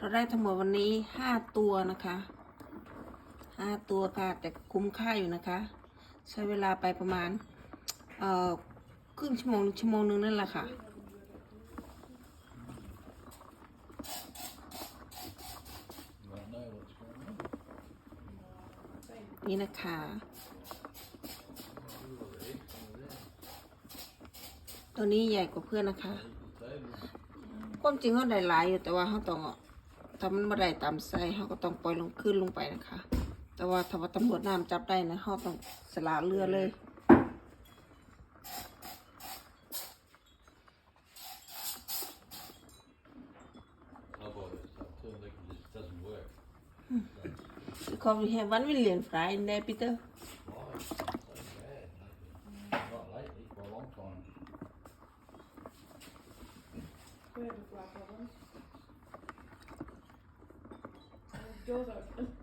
เราได้ทั้งหมดวันนี้ห้าตัวนะคะห้าตัวค่ะแต่คุ้มค่าอยู่นะคะ ใช้เวลาไปประมาณเอ่อครึ่งชั่วโมงหรือชั่วโมงนึงนั่นแหละค่ะนี่นะคะตัวนี้ใหญ่กว่าเพื่อนนะคะ ความจริงเขาหลายอยู่แต่ว่าเขาต้อง ถ้ามันไม่ได้ตามไส้เขาก็ต้องปล่อยลงขึ้นลงไปนะคะ แต่ว่าถ้าว่าตำรวจน้ำจับได้นะเขาต้องสละเรือเลย I bought it, so I turned it, it doesn't work. because we have one million fry in there Peter Why? It's so bad lately. Not lately, for a long time. We have a fly problem. Yours open.